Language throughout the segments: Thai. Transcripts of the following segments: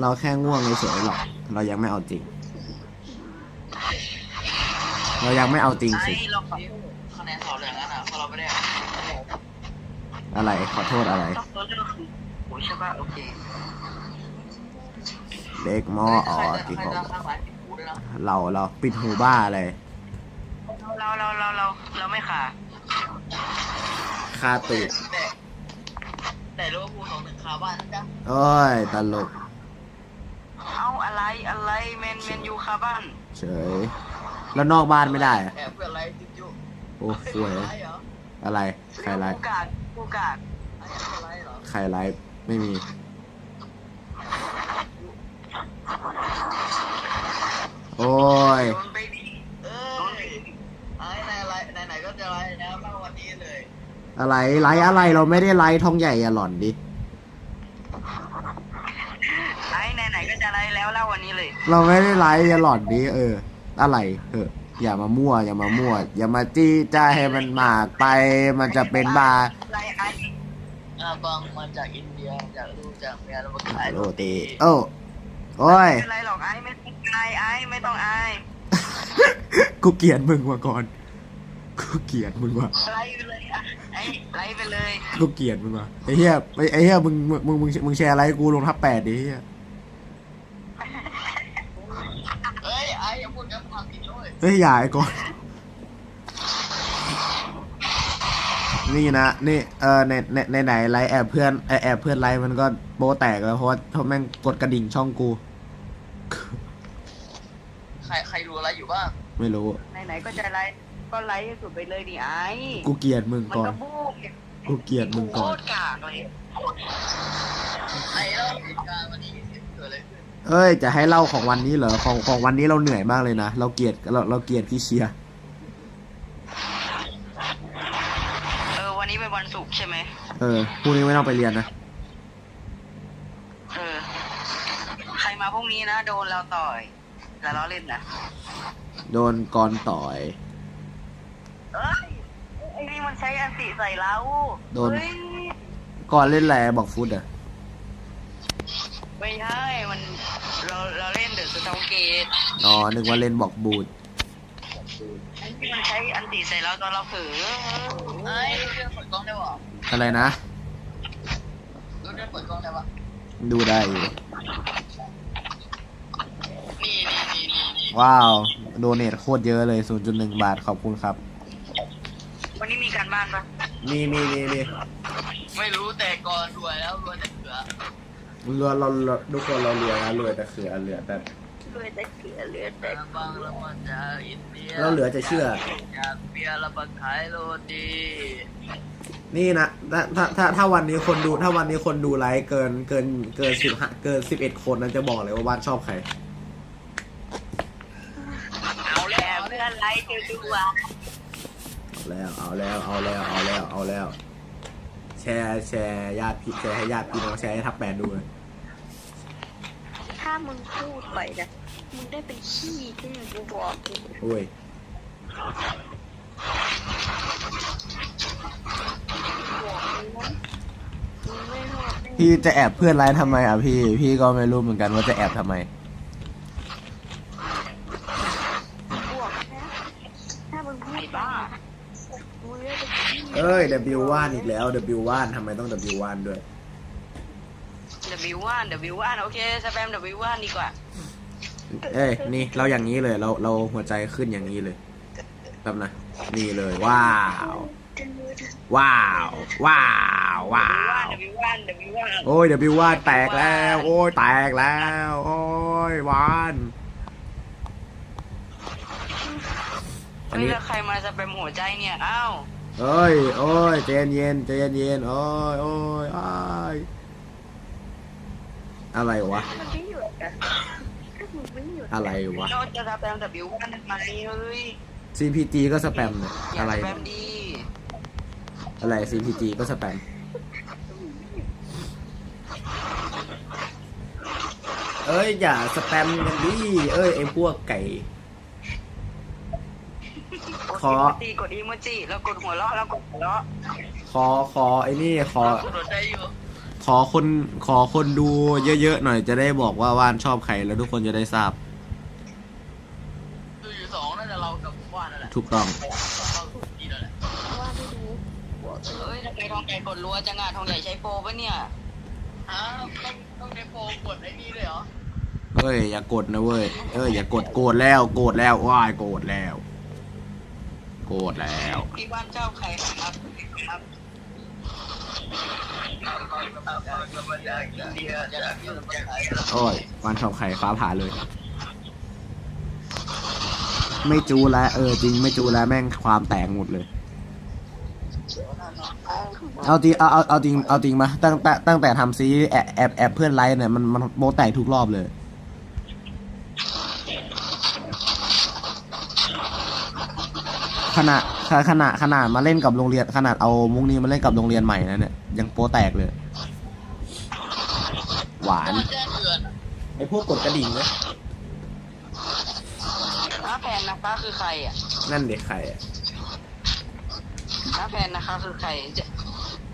เราแค่ง่วงเฉยๆหรอก เรายังไม่เอาจริง เรายังไม่เอาจริงไอ้สิเราขอคะแนนสอบเหลืองกันอะเพราะเราไม่ได้เอาอะไรขอโทษอะไร ต้องตัวเลือกคือโอ้ยใช่ป่ะโอเคเด็กมออ๋อที่ใครเขาจะบอกข้างหลังติดกูด้วยนะเราเราปิดหูบ้าอะไรเราเราเราเราเราไม่ขาคาตูดแต่แต่รู้ว่ากูสองหนึ่งคาบ้านนะจ๊ะ โอ้ยตลกเอาอะไรอะไรเมนเมนยูคาบ้านเฉย แล้วนอกบ้านไม่ได้อะแอบเพื่ออะไรจิจุโอ้สวย อะไรเหรออะไร ใครไลกูฟ์กากกูกากอะไรเหรอใครไลฟ์ ไม่มี โอ้ย โดนไปดิเออไอ้ไหนอะไรไหนไหนก็จะไลฟ์แล้วมาวันนี้เลยอะไรไลฟ์อะไรเราไม่ได้ไลฟ์ทองใหญ่อย่าหล่อนดิ ไอ้ไหนไหนก็จะไลฟ์แล้วเล่าวันนี้ เลยเราไม่ได้ไลฟ์อย่าหล่อนดิเออ อะไรเอออย่ามามั่ว อย่ามามั่ว อย่ามาจี้จ้าให้มันมากไป มันจะเป็นบาไลฟ์ไอ้อ่าบางมาจากอินเดียอยากรู้จากเมียแล้วมาขายโรตีโอ้โอ้ยไม่เป็นไรหรอกไอ้ไม่ต้องอายไอ้ไม่ต้องอายกูเกลียดมึงว่ะก่อนกูเกลียดมึงว่ะไลฟ์ไปเลยอะไอ้ไลฟ์ไปเลยกูเกลียดมึงว่ะไอ้เหี้ยไอ้ไอ้เหี้ยมึงมึงมึงมึงมึงแชร์อะไรให้กูลงทับแปดดิเหี้ย เฮ้ยไอ้อย่าพูดกันความผิดด้วย เฮ้ยอย่าไอ้ก่อนนี่นะนี่เออในในในไหนไลฟ์แอบเพื่อนไอแอบเพื่อนไลฟ์มันก็โปแตกแล้วเพราะว่าเพราะแม่งกดกระดิ่งช่องกู ใครใครรู้อะไรอยู่บ้างไม่รู้ ไหนๆก็จะไลฟ์ก็ไลฟ์ให้สุดไปเลยดิไอ้กูเกลียดมึงมันก่อน ก็บู๊กูเกลียดมึงโคก่อน ตรกากเลยไอ้เล่าเหตุการณ์วันนี้ เกิดอะไรขึ้นเอ้ย จะให้เล่าของวันนี้เหรอของของวันนี้เราเหนื่อยมากเลยนะ เราเกลียดเราเราเกลียดพี่เชียร์เออวันนี้เป็นวันศุกร์ใช่ไหมเออพรุ่งนี้ไม่ต้องไปเรียนนะ เออ ใครมาพรุ่งนี้นะโดนเราต่อยแล้วเราเล่นนะโดนกรต่อย เอ้ยไอ้นี่มันใช้อันติใส่เราโดน เฮ้ยกรเล่นอะไรบอกฟุตอะ ไม่ใช่ มันเราเราเล่นเดอะสตองเกตอ๋อนึกว่าเล่นบอกบูดไอ้ที่มันใช้อันติใส่เราตอนเราเผลอไอ้เรื่องเปิดกล้องได้ปะอะไรนะเรื่องเปิดกล้องได้ปะดูได้อยู่นี่นี่นี่นี่นี่ว้าวโดเนทโคตรเยอะเลย 0.1 บาทขอบคุณครับ วันนี้มีการบ้านปะมีมีมีมีไม่รู้แต่ก่อนรวยแล้วรวยแต่เขือ รวยเราเราทุกคนเรารวยนะรวยแต่เขือเหลือแต่ รวยแต่เขือเหลือแต่บางแล้วมาจากอินเดียเราเหลือจะเชื่อ จากเบียร์แล้วมาขายโรตีนี่นะถ้าถ้าถ้าถ้าวันนี้คนดูถ้าวันนี้คนดูไลฟ์เกินเกินเกินสิบเกินสิบเอ็ดคนนั้นจะบอกเลยว่าบ้านชอบใคร เอาแล้วเพื่อนไลค์จะดูอะเอาแล้วเอาแล้วเอาแล้วเอาแล้วเอาแล้ว แชร์แชร์ญาติพี่แชร์ให้ญาติพี่น้องแชร์ให้ทับแปดดูเลยถ้ามึงพูดไปนะ มึงได้เป็นขี้ที่กูบอกกูโอ้ยบอกมึงนะมึงไม่รอดแน่พี่จะแอบเพื่อนไลฟ์ทำไมอะพี่ พี่ก็ไม่รู้เหมือนกันว่าจะแอบทำไมบวกนะถ้ามึงพูดไอ้บ้ามึงได้เป็นขี้เอ้ย W1 อีกแล้ว W1 ทำไมต้อง W1 ด้วย W1 W1 โอเคสแปม W1 ดีกว่า เอ้ยนี่เราอย่างนี้เลยเราเราหัวใจขึ้นอย่างนี้เลยแป๊บนะนี่เลยว้าว ว้าวว้าวว้าว W1 W1 โอ้ย W1 แตกแล้ว โอ้ยแตกแล้ว โอ้ยวานอันเฮ้ยนี้ แล้วใครมาสแปมหัวใจเนี่ยอ้าว เอ้ยโอ้ยใจเย็นใจเย็นโอ้ยโอ้ยอ้าย อะไรวะ มันไม่หยุดอะถ้ามึงไม่หยุดอะไรวะเราจะสแปม W1 ทำไมเฮ้ย CPG ก็สแปมเนี่ยอย่าอะไรสแปเนี่ยมดีอะไร CPG ก็สแปมเอ้ยอย่าสแปมกันดิเอ้ยไอพวกไก่ กดขอ อีโมจิกดอีโมจิแล้วกดหัวเราะแล้วกดหัวเราะขอขอไอ้นี่ขอกดหัวใจอยู่ ขอคนขอคนดูเยอะๆหน่อยจะได้บอกว่าว่านชอบใครแล้วทุกคนจะได้ทราบดูอยู่สองน่าจะเรากับว่านนั่นแหละถูกต้อง เราถูกดีแล้วแหละว่าไม่รู้บอกเลยเอ้ยทำไมทองใหญ่กดรัวจังอะทองใหญ่ใช้โปรปะเนี่ยอ้าวต้องต้องใช้โปรกดไอ้นี่เลยเหรอเอ้ยอย่ากดนะเว้ย เอ้ยอย่ากดโกรธแล้วโกรธแล้วว้ายโกรธแล้ว โกรธแล้ว พี่บ้านเจ้าใครครับครับ โอ้ยวันชอบไข่ฟ้าผ่าเลย ไม่จูแล้วเออจริงไม่จูแล้วแม่งความแตกหมดเลย เอาจริงเอาเอาเอาจริงเอาจริงมาตั้งแต่ตั้งแต่ทำซีรีส์แอบแอบแอบเพื่อนไลฟ์เนี่ยมันมันโบแตกทุกรอบเลยขณะขขณะขนาดมาเล่นกับโรงเรียนขนาดเอามุกนี้มาเล่นกับโรงเรียนใหม่นะเนี่ย ยังโปแตกเลย หวาน แจ้งเตือนไอพวกกดกระดิ่งนะน้าแพนนะคะคือใครอะนั่นเด็กใครอะน้าแพนนะคะคือใครเจ้า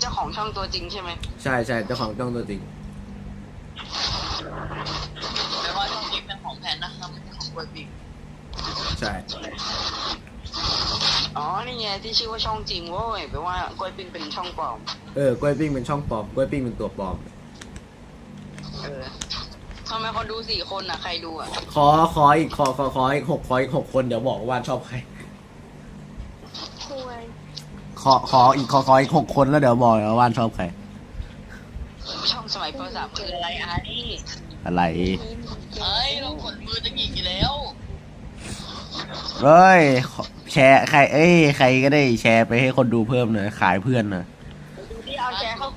เจ้าของช่องตัวจริงใช่ไหมใช่ใช่เจ้าของจ้องตัวจริง แปลว่าช่องจริงเป็นของแพนนะคะไม่ใช่ของกวยปิงใช่ อ๋อนี่ไงที่ชื่อว่าช่องจริงเว้ยแปลว่ากวยปิงเป็นช่องปลอม เออกล้วยปิ้งเป็นช่องปลอมกล้วยปิ้งเป็นตัวปลอม เออทำไมคนดูสี่คนอะ ใครดูอะ ขอขออีกขอขอขออีกหกขออีกหกคนเดี๋ยวบอกว่าชอบใคร คุยขอขออีกขอขออีกหกคนแล้วเดี๋ยวบอกว่าชอบใคร ช่องสมัยปสามคืออะไรอะนี่อะไรนี่มึงเก่งเอ้ย เรากดมือจะหงิกอยู่แล้วเอ้ยขอแชร์ใคร เอ้ย ใครก็ได้แชร์ไปให้คนดูเพิ่มหน่อยขายเพื่อนหน่อย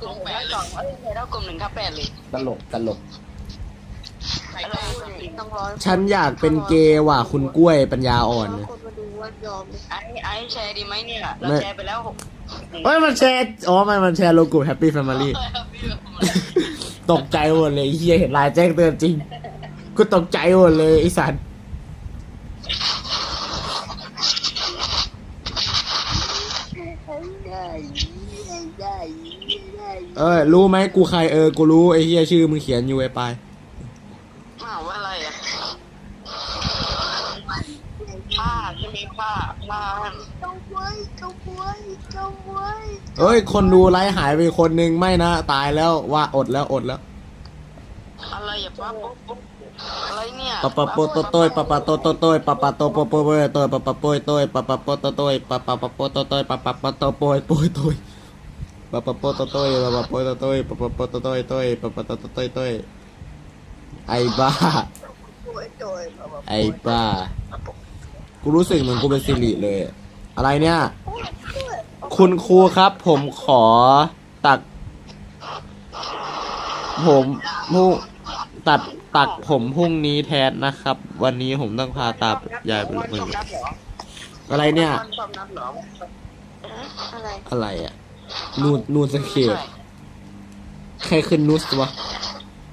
กลุ่มแปดกล่องเอ้ยแชร์เข้ากลุ่มหนึ่งทับแปดเลยตลกตลก ใครก็ได้ต้องร้อยฉันอยากเป็นเกย์ว่ะคุณกล้วยปัญญาอ่อนร้อยเนี่ยคนมาดูว่ายอมเลยไอ้ไอ้แชร์ดีไหมเนี่ย เราไม่แชร์ไปแล้วหกเฮ้ยมันแชร์ อ๋อ มันมันแชร์โลโก้แฮปปี้แฟมิลี่ ตกใจหมดเลยไอ้เฮียเห็นไลน์แจ้งเตือนจริง กูตกใจหมดเลยไอสัตว์ ได้ได้ได้ เอ้ยรู้ไหมกูใครเออ กูรู้ไอเฮียชื่อมึงเขียนอยู่ไอปลายอ้าวว่าอะไรอะผ้าใช่ไหมผ้าผ้าเจ้าไว้เจ้าไว้เจ้าไว้เอ้ย คนดูไลฟ์หายไปคนหนึ่งไม่นะ ตายแล้วว่าอดแล้วอดแล้ว อะไรอย่าป้าปุ๊บปุ๊บอะไรเนี่ยปะปะโปโตโต้ยปะปะโตโตโต้ยปะปะโตโปโปโปยโต้ยปะปะโปยโต้ยปะปะโปโตโต้ยปะปะปะโปโตโต้ยปะปะปะโตโปยโปยโต้ย ปะปะโปโตโต้ยปะปะโปโตโต้ยปะปะโปโตโต้ยโต้ยปะปะโตโตโต้ยโต้ยไอ้บ้าโดยโดยไอ้บ้า กูรู้สึกเหมือนกูเป็นสิริเลย อะอะไรเนี่ย คุณครูครับ ผมขอตัก ผมผู้ตัดตักผมพรุ่งนี้แทนนะครับ วันนี้ผมต้องพาตายายไปโรงพยาบาลอะไรเนี่ยชอบนับเหรออะไรอะไรอะ นูนนูนสเคปใครขึ้นนุสวะ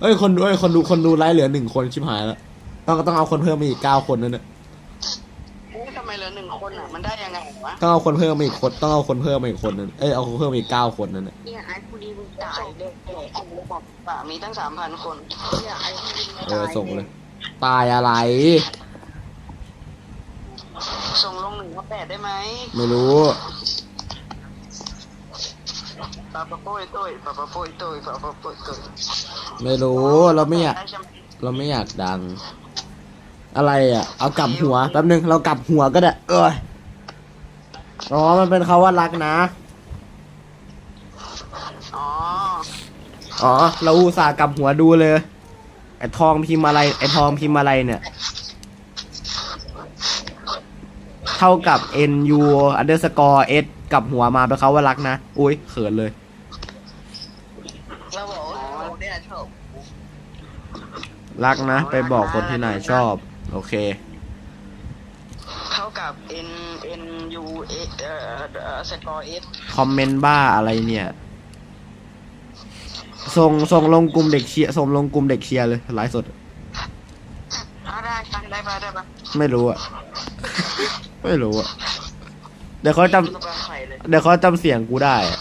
เอ้ยคนดูเอ้ยคนดูคนดูไลฟ์เหลือหนึ่งคนชิบหายแล้วต้องต้องเอาคนเพิ่มมาอีกเก้าคนนั่นน่ะเอ๊ะทำไมเหลือหนึ่งคนอะมันได้ยังไงวะต้องเอาคนเพิ่มมาอีกคนต้องเอาคนเพิ่มมาอีกคนนึงเอ้ยเอาคนเพิ่มมาอีกเก้าคนนั่นน่ะเนี่ยไอ้กูดีมึงตายส่งเด็กเด็กบอกป่ามีตั้งสามพันคนเนี่ยไอ้กูดีมึงเอตาอยส่งเลย ตายอะไร ส่งลงหนึ่งทับแปดได้ไหมไม่รู้ปาปะโป้ยตุ้ยปาปะโป้ยตุ้ยปาปะโป้ยตุ้ยไม่รู้เราไม่อยาก เราไม่อยากดัง อะไรอะ เอากลับหัวแป๊บนึงเรากลับหัวก็ได้ เอออ๋อมันเป็นคาว่ารักนะ อ๋อ อ๋อ เราอุตส่าห์กลับหัวดูเลย ไอทองพิมพ์อะไร ไอทองพิมพ์อะไรเนี่ย เท่ากับ nu underscore s กับหัวมาเป็นเขาว่ารักนะ อุ้ยเขินเลย เราบอกว่าเราเนี่ยชอบ รักนะ ไปบอกคนที่ไหนชอบ โอเค เท่ากับ n n u a เอ่อสกอร์เอสคอมเมนต์บ้าอะไรเนี่ย ส่งส่งลงกลุ่มเด็กเชียร์ส่งลงกลุ่มเด็กเชียร์เลยไลฟ์สด ได้ได้ได้ปะได้ปะไม่รู้อะ ไม่รู้อะเดี๋ยวเขาจสบายไข่เลยำเดี๋ยวเขาจำเสียงกูได้อะ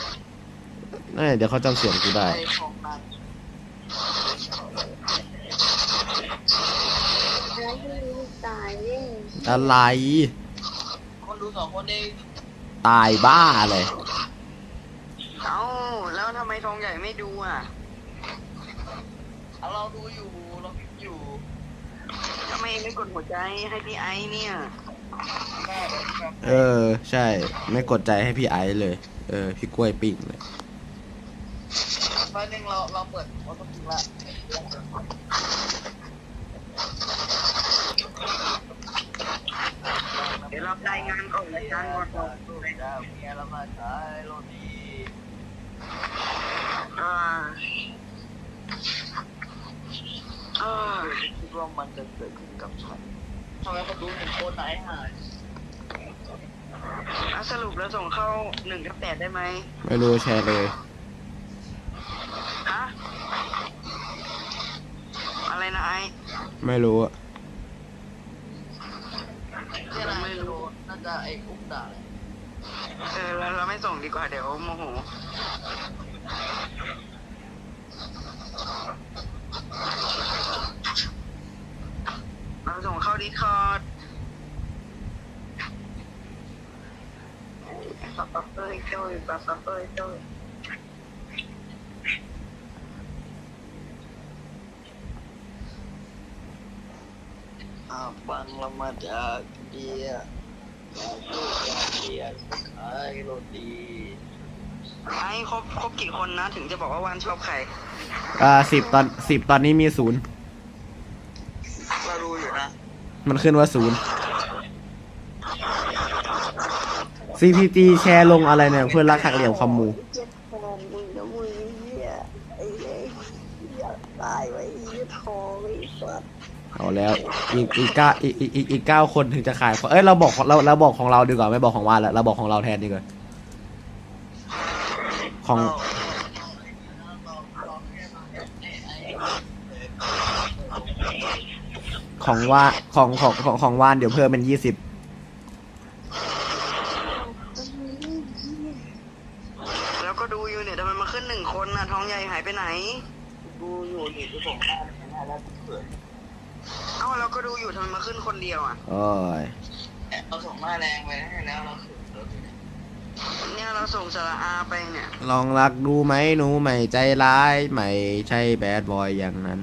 เอ้ยเดี๋ยวเขาจำเสียงกูได้ไอ้ของมัน ตายเร่ง อะไร คนดูสองคนเองตายบ้าเลย เอ้าแล้วทำไมทองใหญ่ไม่ดูอะเอาเราดูอยู่เราคิดอยู่ทำไมไม่กดหัวใจให้พี่ไอซ์เนี่ยแม่แบบแบบเออ ใช่ ไม่กดใจให้พี่ไอซ์เลย เออ พี่กล้วยปิ้งเลย ตอนนึงเราเราเปิดออโต้พิกละ เดี๋ยวเรารายงานก่อนรายงานก่อนดูได้เมียเรามาขายโรตีอ่าอ่าคิดว่ามันจะเกิดขึ้นกับฉันทำไมคนดูหนึ่งคนไหนหายอะสรุปแล้วส่งเข้าหนึ่งกับแปดได้ไหมไม่รู้แชร์เลย ฮะอะไรนะไอซ์ไม่รู้อะ ที่ไหนไม่รู้ น่าจะไอ้อุ้มด่าเลยเออเราเราไม่ส่งดีกว่าเดี๋ยวโมโหเราส่งเข้าดิสคอร์ดปะปะเอ้ยโดยปะปะเอ้ยโดยอ่าบังเรามาจากเดีย ไอ้ครบครบกี่คนนะ ถึงจะบอกว่าวันชอบใคร อ่าสิบตอนสิบตอนนี้มีศูนย์เรารู้อยู่นะ มันขึ้นว่าศูนย์ CPT แชร์ลงอะไรเนี่ย เพื่อนรักหักเหลี่ยมคอมมู เจ็บทองมึงนะมึงเหี้ยไอ้เล็กอยากตายไว้ไอ้เหี้ยทองไอ้สัส เอา แล้ว อีกอีกเก้าอีกอีกอีกอีกเก้าคนถึงจะขายของเอ้ยเราบอกของเราเราบอกของเราดีกว่าไม่บอกของวานแล้วเราบอกของเราแทนดีกว่าของของว่าของของของของวานเดี๋ยวเพิ่มเป็นยี่สิบแล้วก็ดูอยู่เนี่ยทำไมมาขึ้นหนึ่งคนน่ะท้องใหญ่หายไปไหน ดูอยู่นี่ที่ผมได้นะแล้วเปิด เอ้าเรา ก็ดูอยู่ทำไมมาขึ้นคนเดียวอะ โอ้ย เราส่งหน้าแรงไปให้แล้วเราคือเราดูเนี่ยเนี่ยเราส่งสระอาไปเนี่ยลองรักดูไหมหนูไม่ใจร้าย ไม่ใช่แบดบอยอย่างนั้น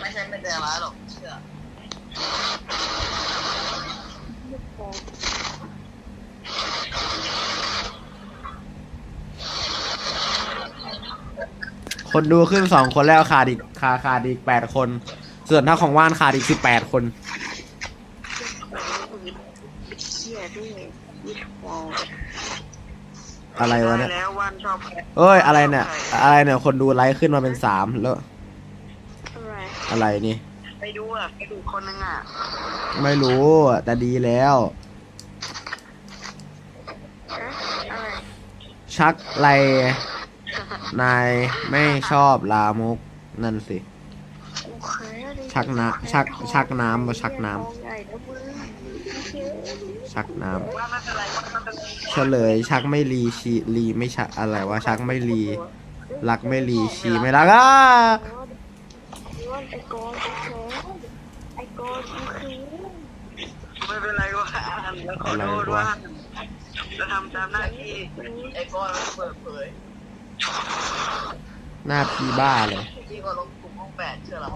ไม่ใช่ไม่ใจร้ายหรอกเชื่อคนดูขึ้นสองคนแล้วขาดอีกขาขาดอีกแปดคน ส่วนถ้าของว่านขาดอีกสิบแปดคนเหี้ยด้วยไอ้ทองอะไรวะเนี่ยด้แล้ววันชอบใครเอ้ย อะไรเนี่ย อะไรเนี่ย คนดูไลค์ขึ้นมาเป็นสามแล้ว อะไรอะไรนี่ ไปดูอะไปดูคนนึงอะไม่รู้อะแต่ดีแล้วฮะอะไรชักไรนายไม่ชอบลามกนั่นสิโอเคดิ ชักน้ำชักชักน้ำมาชักน้ำชักน้ำเฉลยชักไม่รีชีรีไม่ชักอะไรวะชักไม่รีรักไม่รีชีไม่รักอะไอ้กอนไอ้แขนไอ้กอนคือไม่เป็นไรว่าอ่านแล้วขอโทษว่าจะทำตามหน้าที่ไอ้กอนมันเปิดเผยหน้าพี่บ้าเลยที่ก็ลงกลุ่มห้องแปดเชื่อเรา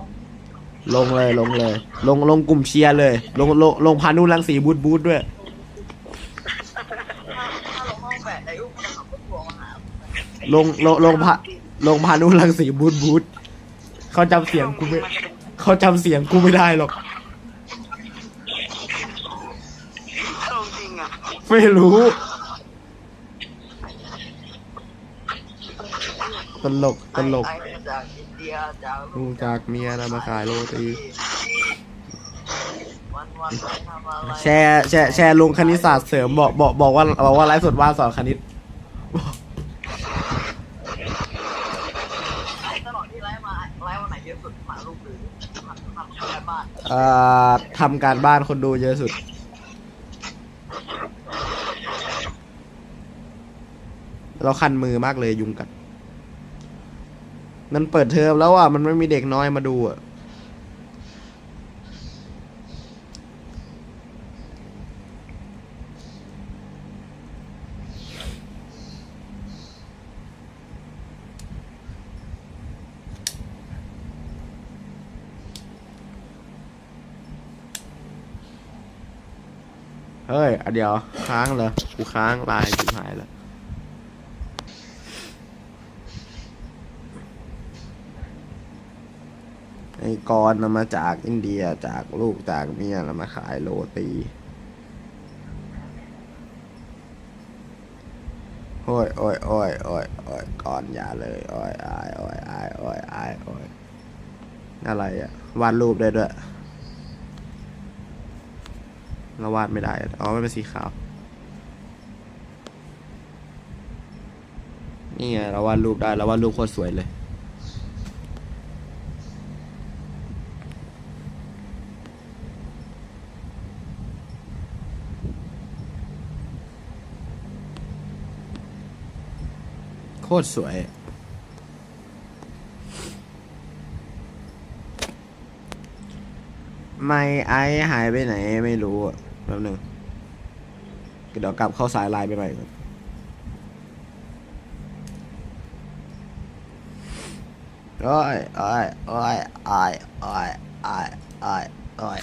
ลงเลยลงเลย ลงลงกลุ่มเชียร์เลย ลงลงลงพานุรังสีบูทบูทด้วย ถ้าถ้าลงห้องแปดไอ้อุ้มมันจะขับรถทัวร์มาหาลงลงลงพาลงพานุรังสีบูทบูทเขาจำเสียงกูไม่เขาจำเสียงกูไม่ได้หรอกตรงจริงอะไม่รู้ตลกตลก ไอ้มาจากอินเดี ยจากลูกจากเมียนะมาขายโรตีวันวันๆไปทำอะไรแชร์แชร์แชร์ลงคณิตศาสตร์เสริมบอกบอกบอกว่าบอกว่าไลฟ์สดว่าสอนคณิตไอ้ตลอดที่ไลฟ์มาไลฟ์วันไหนเยอะสุดหมาลูกหรือทำทำการบ้านเอ่อทำการบ้านคนดูเยอะสุดเราคันมือมากเลยยุงกัด มันเปิดเทอมแล้วอะ มันไม่มีเด็กน้อยมาดูอะ เฮ้ย เดี๋ยว ค้างเหรอ กูค้างลายชิบหายแล้ว กรน่ะมาจากอินเดียจากลูกจากเมียแล้วมาขายโรตีโอ้ยโอ้ยโอ้ยโอ้ยโอ้ยก่อนอย่าเลยโอ้ยอายโอ้ยอายโอ้ยอายโอ้ยอะไรอะวาดรูปได้ด้วยเราวาดไม่ได้อะอ๋อ มันเป็นสีขาว นี่ไง เราวาดรูปได้ เราวาดรูปโคตรสวยเลย คตรสวย ไม่ไอหายไปไหนไม่รู้แป๊บหนึงเดี๋ยวกลับเข้าสายไลน์ไปใหม่ก่อนโอ้ยโอ้ยโอ้ยโอ้ยโอ้ยโอ้ยโอ้ยโอ้ย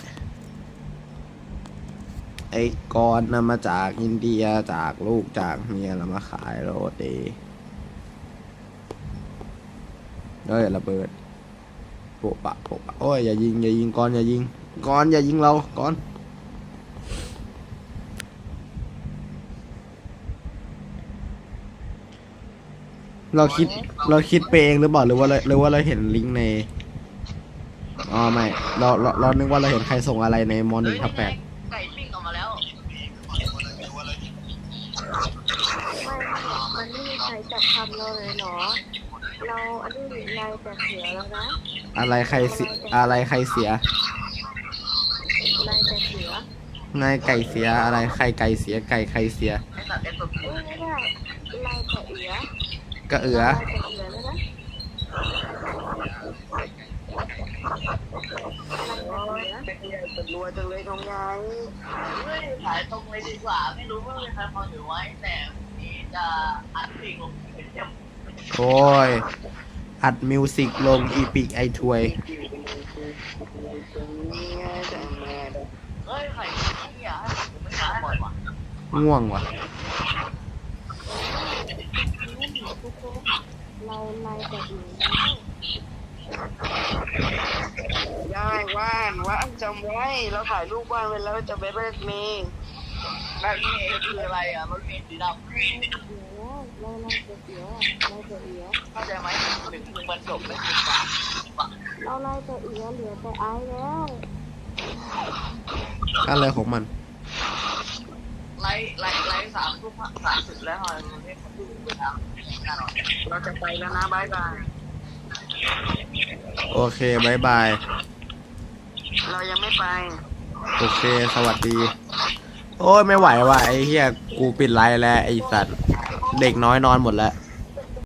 ไอ้กอนน่ะมาจากอินเดียจากลูกจากเมียแล้วมาขายโรตี เฮ้ยระเบิดโปะปะโปะปะโอ้ยอย่ายิงอย่ายิงกอนอย่ายิงกอนอย่ายิงเรากอนเราคิดเราคิดไปเองหรือเปล่าหรือว่าเราหรือว่าเราเห็นลิงก์ในอ๋อไม่เราเราเรานึกว่าเราเห็นใครส่งอะไรในมหนึ่งทับแปดไก่ปิ้งออกมาแล้วไม่มันไม่มีใครจับทำเราเลยเหรอ เราอันนี้ลายแต่เสือแล้วนะอะไรใครเสียอะไรใครเสียลายแต่เสือนายไก่เสียอะไรใครไก่เสียไก่ใครเสียไอ้สัตว์ไอ้ตัวเอ้ยไม่ได้ลายแต่เอือก็เอือลายแต่เอือแล้วนะลายแต่เอือเป็นรัวจังเลยทองใหญ่เฮ้ยขายตรงเลยดีกว่า ไม่รู้ว่ามีใครพอถือไว้แต่นี้จะอัดเพลงลงเป็นเต็ม โอ้ย อัดมิวสิกลงอีพิกไอทวยง่วงว่ะทุกคนเราลายแต่เอือได้ว่านว่านจำไว้เราถ่ายรูปว่านไว้แล้วจะไปเบิกเมย์แบบนี้คืออะไรอะรถเมล์สีดำ เอือเราลายแต่เอือลายแต่เอือเข้าใจไหมหนึ่งหนึ่งบรรจบไม่ถึงกว่าเราลายแต่เอือเหลือแต่ไอายแล้วอะไรของมัน ไล่ไล่ไล่สามทุ่มสามสิบแล้วมันไม่คนดูเวลาแน่นอนเราจะไปแล้วนะบายบาย โอเคบายบาย เรายังไม่ไป โอเค สวัสดี โอ้ยไม่ไหวว่ะไอ้เหี้ย กูปิดไลน์แล้วไอ้สัตว์ เด็กน้อยนอนหมดแล้ว